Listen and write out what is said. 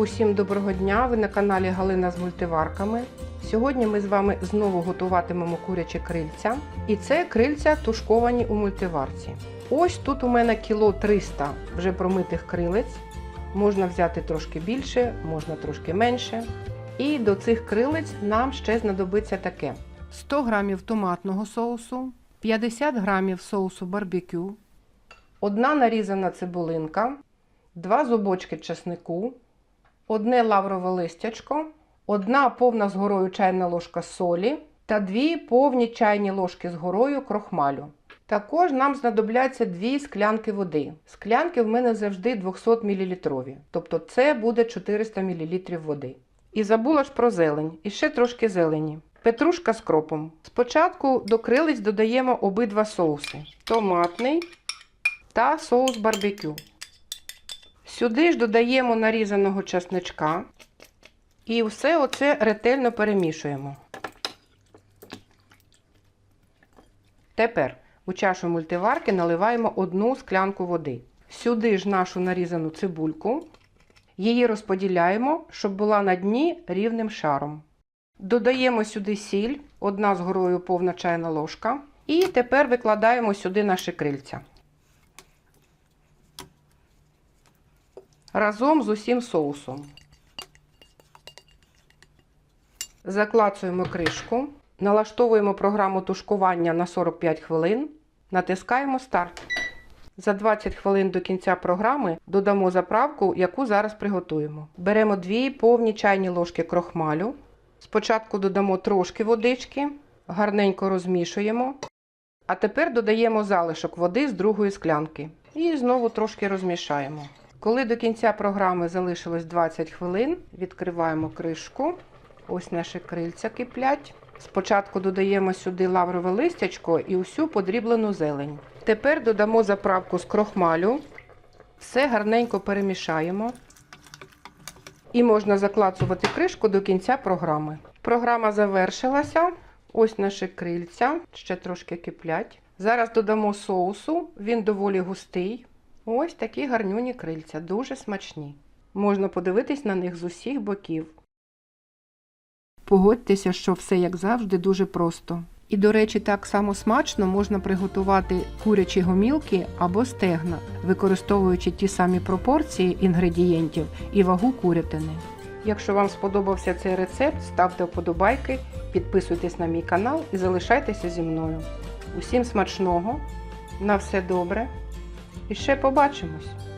Усім доброго дня! Ви на каналі Галина з мультиварками. Сьогодні ми з вами знову готуватимемо курячі крильця. І це крильця тушковані у мультиварці. Ось тут у мене кіло 300 вже промитих крилець. Можна взяти трошки більше, можна трошки менше. І до цих крилець нам ще знадобиться таке: 100 г томатного соусу, 50 г соусу барбекю, одна нарізана цибулинка, два зубочки чеснику, одне лаврове листячко, одна повна з горою чайна ложка солі та дві повні чайні ложки з горою крохмалю. Також нам знадобляться дві склянки води. Склянки в мене завжди 200 мл, тобто це буде 400 мл води. І забула ж про зелень, і ще трошки зелені. Петрушка з кропом. Спочатку до крилиць додаємо обидва соуси: томатний та соус барбекю. Сюди ж додаємо нарізаного чесничка і все оце ретельно перемішуємо. Тепер у чашу мультиварки наливаємо одну склянку води. Сюди ж нашу нарізану цибульку. Її розподіляємо, щоб була на дні рівним шаром. Додаємо сюди сіль, одна з горою повна чайна ложка. І тепер викладаємо сюди наші крильця. Разом з усім соусом. Заклацуємо кришку, налаштовуємо програму тушкування на 45 хвилин, натискаємо старт. За 20 хвилин до кінця програми додамо заправку, яку зараз приготуємо. Беремо дві повні чайні ложки крохмалю. Спочатку додамо трошки водички, гарненько розмішуємо. А тепер додаємо залишок води з другої склянки. І знову трошки розмішаємо. Коли до кінця програми залишилось 20 хвилин, відкриваємо кришку. Ось наші крильця киплять. Спочатку додаємо сюди лаврове листячко і усю подріблену зелень. Тепер додамо заправку з крохмалю. Все гарненько перемішаємо. І можна заклацувати кришку до кінця програми. Програма завершилася. Ось наші крильця, ще трошки киплять. Зараз додамо соусу, він доволі густий. Ось такі гарнюні крильця, дуже смачні. Можна подивитись на них з усіх боків. Погодьтеся, що все, як завжди, дуже просто. І, до речі, так само смачно можна приготувати курячі гомілки або стегна, використовуючи ті самі пропорції інгредієнтів і вагу курятини. Якщо вам сподобався цей рецепт, ставте вподобайки, підписуйтесь на мій канал і залишайтеся зі мною. Усім смачного! На все добре! І ще побачимось!